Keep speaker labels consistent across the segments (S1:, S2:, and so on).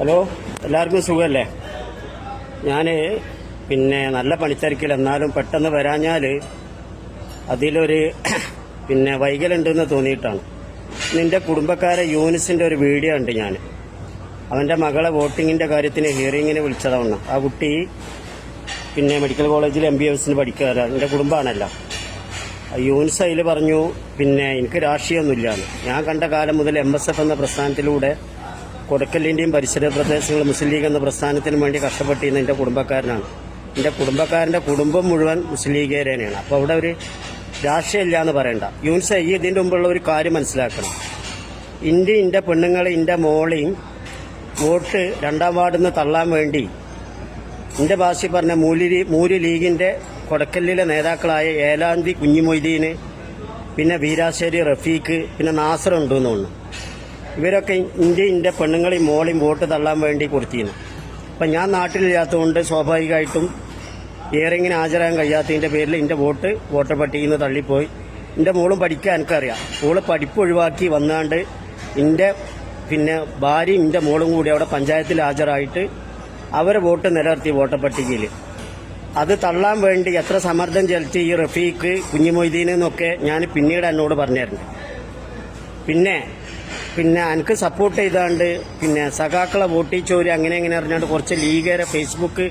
S1: Hello എല്ലാവർക്കും സുഖമല്ലേ ഞാൻ പിന്നെ നല്ല പണിത്തിരക്കിൽ എന്നാലും പെട്ടെന്ന് വരാഞ്ഞാൽ അതിലൊരു പിന്നെ വൈകലുണ്ടെന്ന് തോന്നിയിട്ടാണ്. നിന്റെ കുടുംബക്കാരെ യൂനിസിന്റെ ഒരു വീഡിയോ ഉണ്ട് ഞാൻ അവന്റെ മകളെ വോട്ടിങ്ങിന്റെ കാര്യത്തിന് ഹിയറിങ്ങിന് വിളിച്ചതാണ്. ആ കുട്ടി പിന്നെ മെഡിക്കൽ കോളേജിൽ എം ബി എസിന് പഠിക്കാറ്. എന്റെ കുടുംബമാണല്ലോ യൂനിസ് അതിൽ പറഞ്ഞു പിന്നെ എനിക്ക് രാഷ്ട്രീയമൊന്നുമില്ല ഞാൻ കണ്ട കാലം മുതൽ എം എസ് എഫ് എന്ന പ്രസ്ഥാനത്തിലൂടെ കൊടക്കല്ലിന്റെയും പരിസര പ്രദേശങ്ങൾ മുസ്ലിം ലീഗ് എന്ന പ്രസ്ഥാനത്തിന് വേണ്ടി കഷ്ടപ്പെട്ടിരുന്ന എന്റെ കുടുംബക്കാരനാണ്. എന്റെ കുടുംബക്കാരന്റെ കുടുംബം മുഴുവൻ മുസ്ലിം ലീഗേരനെയാണ് അപ്പോൾ അവിടെ ഒരു രാഷ്ട്രീയമില്ല എന്ന് പറയണ്ട. യൂൻസ് ഈ ഇതിന്റെ മുമ്പുള്ള ഒരു കാര്യം മനസ്സിലാക്കണം. ഇന്ത്യ ഇന്റെ പെണ്ണുങ്ങളെ ഇന്റെ മോളെയും വോട്ട് രണ്ടാം വാർഡിൽ നിന്ന് തള്ളാൻ വേണ്ടി എന്റെ ഭാഷ പറഞ്ഞ മൂലി മൂര് ലീഗിന്റെ കൊടക്കല്ലിലെ നേതാക്കളായ ഏലാന്തി കുഞ്ഞിമൊയ്തീന് പിന്നെ വീരാശ്ശേരി റഫീഖ് പിന്നെ നാസർ ഉണ്ടെന്ന് തോന്നുന്നു. ഇവരൊക്കെ ഇന്ത്യ ഇന്ത്യ പെണ്ണുങ്ങളെയും മോളെയും വോട്ട് തള്ളാൻ വേണ്ടി കൊടുത്തിരുന്നു. അപ്പം ഞാൻ നാട്ടിലില്ലാത്തതുകൊണ്ട് സ്വാഭാവികമായിട്ടും ഇയറിങ്ങിന് ഹാജരാകാൻ കഴിയാത്തതിന്റെ പേരിൽ എന്റെ വോട്ട് വോട്ടർ പട്ടികയിൽ നിന്ന് തള്ളിപ്പോയി. എന്റെ മോളും പഠിക്കാൻ എനിക്കറിയാം. മോൾ പഠിപ്പ് ഒഴിവാക്കി വന്നാണ്ട് എന്റെ പിന്നെ ഭാര്യയും എന്റെ മോളും കൂടി അവിടെ പഞ്ചായത്തിൽ ഹാജരായിട്ട് അവരെ വോട്ട് നിലനിർത്തി വോട്ടർ പട്ടികയിൽ. അത് തള്ളാൻ വേണ്ടി എത്ര സമ്മർദ്ദം ചെലുത്തി ഈ റഫീഖ് കുഞ്ഞിമൊയ്തീൻ എന്നൊക്കെ ഞാൻ പിന്നീട് എന്നോട് പറഞ്ഞായിരുന്നു പിന്നെ പിന്നെ എനിക്ക് സപ്പോർട്ട് ചെയ്താണ്ട് പിന്നെ സഖാക്കളെ വോട്ടിച്ചോര് അങ്ങനെ അങ്ങനെ അറിഞ്ഞാണ്ട് കുറച്ച് ലീഗേരെ ഫേസ്ബുക്ക്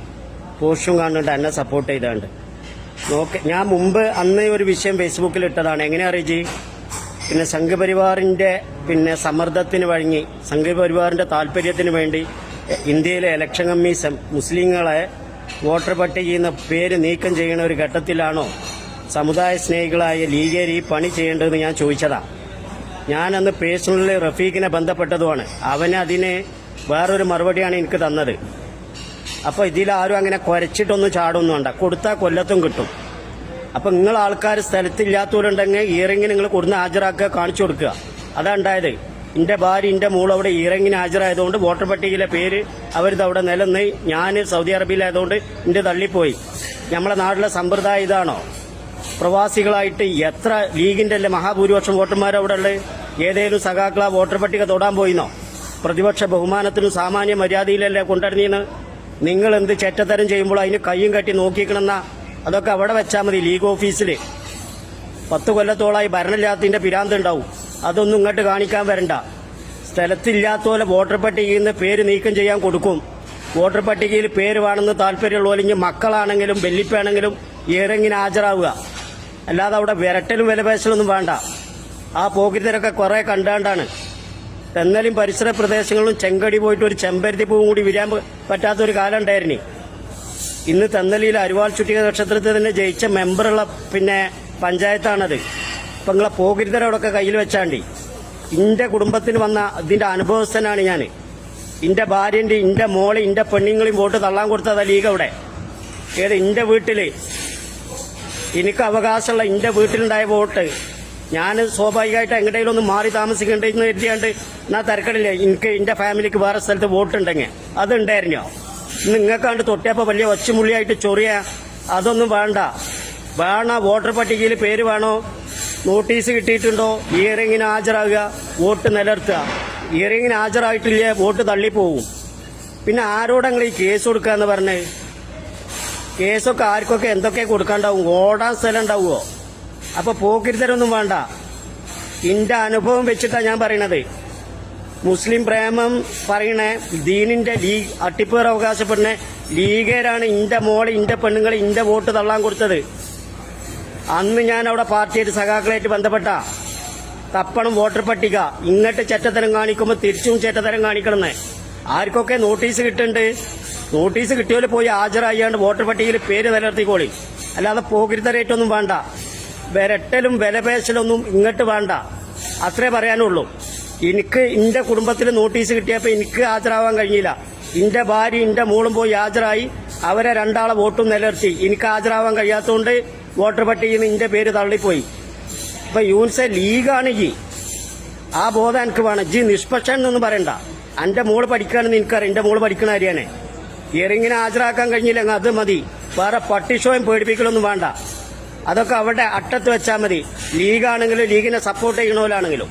S1: പോസ്റ്റും കാണുന്നുണ്ട് എന്നെ സപ്പോർട്ട് ചെയ്താണ്ട്. നോക്ക് ഞാൻ മുമ്പ് അന്ന് ഒരു വിഷയം ഫേസ്ബുക്കിൽ ഇട്ടതാണ്. എങ്ങനെ അറിയിച്ച് പിന്നെ സംഘപരിവാറിന്റെ പിന്നെ സമ്മർദ്ദത്തിന് വഴങ്ങി സംഘപരിവാറിന്റെ താല്പര്യത്തിന് വേണ്ടി ഇന്ത്യയിലെ ഇലക്ഷൻ കമ്മീഷൻ മുസ്ലിങ്ങളെ വോട്ടർ പട്ടികയിൽ നിന്ന് പേര് നീക്കം ചെയ്യുന്ന ഒരു ഘട്ടത്തിലാണോ സമുദായ സ്നേഹികളായ ലീഗേരി പണി ചെയ്യേണ്ടതെന്ന് ഞാൻ ചോദിച്ചതാ. ഞാനന്ന് പേഴ്സണലി റഫീഖിനെ ബന്ധപ്പെട്ടതുമാണ്. അവന് അതിന് വേറൊരു മറുപടിയാണ് എനിക്ക് തന്നത്. അപ്പോൾ ഇതിലാരും അങ്ങനെ കുരച്ചിട്ടൊന്നും ചാടൊന്നും വേണ്ട. കൊടുത്താൽ കൊല്ലത്തും കിട്ടും. അപ്പൊ നിങ്ങൾ ആൾക്കാർ സ്ഥലത്തില്ലാത്തവരുണ്ടെങ്കിൽ ഇയറിങ്ങിന് നിങ്ങൾ കൊടുന്ന് ഹാജരാക്കുക കാണിച്ചു കൊടുക്കുക. അതാ ഉണ്ടായത്. എന്റെ ഭാര്യ എന്റെ മോൾ അവിടെ ഇയറിങ്ങിന് ഹാജരായതുകൊണ്ട് വോട്ടർ പട്ടികയിലെ പേര് അവരിത് അവിടെ നിലന്ന് ഞാൻ സൗദി അറേബ്യയിലായതുകൊണ്ട് എന്റെ തള്ളിപ്പോയി. നമ്മളെ നാട്ടിലെ സമ്പ്രദായം ഇതാണോ? പ്രവാസികളായിട്ട് എത്ര ലീഗിന്റെ അല്ലേ മഹാഭൂരിപക്ഷം വോട്ടർമാരവിടെ ഉള്ളത്? ഏതേലും സഖാക്കള വോട്ടർ പട്ടിക തൊടാൻ പോയിന്നോ? പ്രതിപക്ഷ ബഹുമാനത്തിനും സാമാന്യ മര്യാദയിലല്ലേ കൊണ്ടുവരുന്നീന്ന് നിങ്ങൾ എന്ത് ചെറ്റത്തരം ചെയ്യുമ്പോൾ അതിന് കയ്യും കെട്ടി നോക്കിക്കണമെന്ന അതൊക്കെ അവിടെ വെച്ചാൽ മതി ലീഗ് ഓഫീസിൽ പത്ത് കൊല്ലത്തോളായി പിരാന്ത് ഉണ്ടാവും. അതൊന്നും ഇങ്ങോട്ട് കാണിക്കാൻ വരണ്ട. സ്ഥലത്തില്ലാത്തപോലെ വോട്ടർ പട്ടികയിൽ നിന്ന് പേര് നീക്കം ചെയ്യാൻ കൊടുക്കും. വോട്ടർ പട്ടികയിൽ പേര് വേണമെന്ന് താല്പര്യമുള്ള അല്ലെങ്കിൽ മക്കളാണെങ്കിലും വെല്ലിപ്പാണെങ്കിലും ഇറങ്ങിന് ഹാജരാവുക. അല്ലാതെ അവിടെ വിരട്ടലും വിലപേശലൊന്നും വേണ്ട. ആ പോക്കിത്തരൊക്കെ കുറെ കണ്ടാണ്ടാണ്. തെന്നലും പരിസര പ്രദേശങ്ങളിലും ചെങ്കടി പോയിട്ട് ഒരു ചെമ്പരത്തി പൂവും കൂടി വിരാൻ പറ്റാത്ത ഒരു കാലം ഉണ്ടായിരുന്നു. ഇന്ന് തെന്നലിയിൽ അരുവാൾ ചുറ്റിക നക്ഷത്രത്തിൽ തന്നെ ജയിച്ച മെമ്പറുള്ള പിന്നെ പഞ്ചായത്താണത്. അപ്പം നിങ്ങളെ പോകിരിതരം കയ്യിൽ വെച്ചാണ്ടി. ഇന്റെ കുടുംബത്തിന് വന്ന ഇതിന്റെ അനുഭവസ്ഥനാണ് ഞാൻ ഇന്റെ ഭാര്യന്റെ ഇന്റെ മോളെ ഇന്റെ പെണ്ണുങ്ങളെയും വോട്ട് തള്ളാൻ കൊടുത്തതാ ലീഗ് അവിടെ. ഏത് ഇന്റെ വീട്ടിൽ? എനിക്ക് അവകാശമുള്ള എന്റെ വീട്ടിലുണ്ടായ വോട്ട് ഞാൻ സ്വാഭാവികമായിട്ട് എങ്ങടെയും ഒന്ന് മാറി താമസിക്കേണ്ടെന്ന് കരുതിയാണ്ട് ഞാൻ തിരക്കടില്ല. എനിക്ക് എന്റെ ഫാമിലിക്ക് വേറെ സ്ഥലത്ത് വോട്ട് ഉണ്ടെങ്കിൽ അതുണ്ടായിരുന്നോ നിങ്ങൾക്കാണ്ട് തൊട്ടിയപ്പോ വലിയ ഒച്ചമുള്ളിയായിട്ട് ചൊറിയ. അതൊന്നും വേണ്ട. വേണ വോട്ടർ പട്ടികയിൽ പേര് വേണോ? നോട്ടീസ് കിട്ടിയിട്ടുണ്ടോ? ഹിയറിങ്ങിന് ഹാജരാകുക വോട്ട് നിലനിർത്തുക. ഹിയറിങ്ങിന് ഹാജരായിട്ടില്ലേ വോട്ട് തള്ളിപ്പോവും പിന്നെ ആരോടങ്ങൾ ഈ കേസ് കൊടുക്കുക എന്ന് പറഞ്ഞ്? കേസൊക്കെ ആർക്കൊക്കെ എന്തൊക്കെ കൊടുക്കാണ്ടാവും? ഓടാൻ സ്ഥലം ഉണ്ടാവുമോ അപ്പൊ പോക്കിരിത്തരൊന്നും വേണ്ട. ഇന്റെ അനുഭവം വെച്ചിട്ടാ ഞാൻ പറയണത്. മുസ്ലിം പ്രേമം പറയണേ ദീനിന്റെ ലീഗ് അട്ടിപ്പേർ അവകാശപ്പെടുന്ന ലീഗേരാണ് ഇന്റെ മോളെ ഇന്റെ പെണ്ണുങ്ങളെ ഇന്റെ വോട്ട് തള്ളാൻ കൊടുത്തത്. അന്ന് ഞാൻ അവിടെ പാർട്ടിയായിട്ട് സഖാക്കളായിട്ട് ബന്ധപ്പെട്ട. തപ്പണം വോട്ടർ പട്ടിക ഇങ്ങോട്ട് ചെറ്റത്തരം കാണിക്കുമ്പോൾ തിരിച്ചും ചെറ്റത്തരം കാണിക്കണമെന്ന് ആർക്കൊക്കെ നോട്ടീസ് കിട്ടുന്നുണ്ട് നോട്ടീസ് കിട്ടിയോൽ പോയി ഹാജരായാണ്ട് വോട്ടർ പട്ടികയിൽ പേര് നിലനിർത്തിക്കോളി. അല്ലാതെ പോകിരിത്തരേറ്റൊന്നും വേണ്ട. വിരട്ടലും വിലപേശലൊന്നും ഇങ്ങോട്ട് വേണ്ട. അത്രേ പറയാനുള്ളൂ. എനിക്ക് എന്റെ കുടുംബത്തിൽ നോട്ടീസ് കിട്ടിയപ്പോൾ എനിക്ക് ഹാജരാവാൻ കഴിഞ്ഞില്ല. എന്റെ ഭാര്യ എന്റെ മോളും പോയി ഹാജരായി. അവരെ രണ്ടാളെ വോട്ടും നിലനിർത്തി. എനിക്ക് ഹാജരാവാൻ കഴിയാത്തതുകൊണ്ട് വോട്ടർ പട്ടികയിൽ നിന്ന് എന്റെ പേര് തള്ളിപ്പോയി. ഇപ്പൊ യൂൻസെ ലീഗാണ് ജി. ആ ബോധം എനിക്ക് വേണം. ജി നിഷ്പക്ഷൻ എന്നൊന്നും പറയണ്ട. എന്റെ മോൾ പഠിക്കുകയാണെന്ന് എനിക്കറിയാം. എന്റെ മോൾ പഠിക്കണ കാര്യമാണ് ഇയറിങ്ങിനെ ഹാജരാക്കാൻ കഴിഞ്ഞില്ലെങ്കിൽ അത് മതി. വേറെ പട്ടിഷോയും പേടിപ്പിക്കലൊന്നും വേണ്ട. അതൊക്കെ അവിടെ അട്ടത്ത് വെച്ചാൽ മതി. ലീഗാണെങ്കിലും ലീഗിനെ സപ്പോർട്ട് ചെയ്യണോലാണെങ്കിലും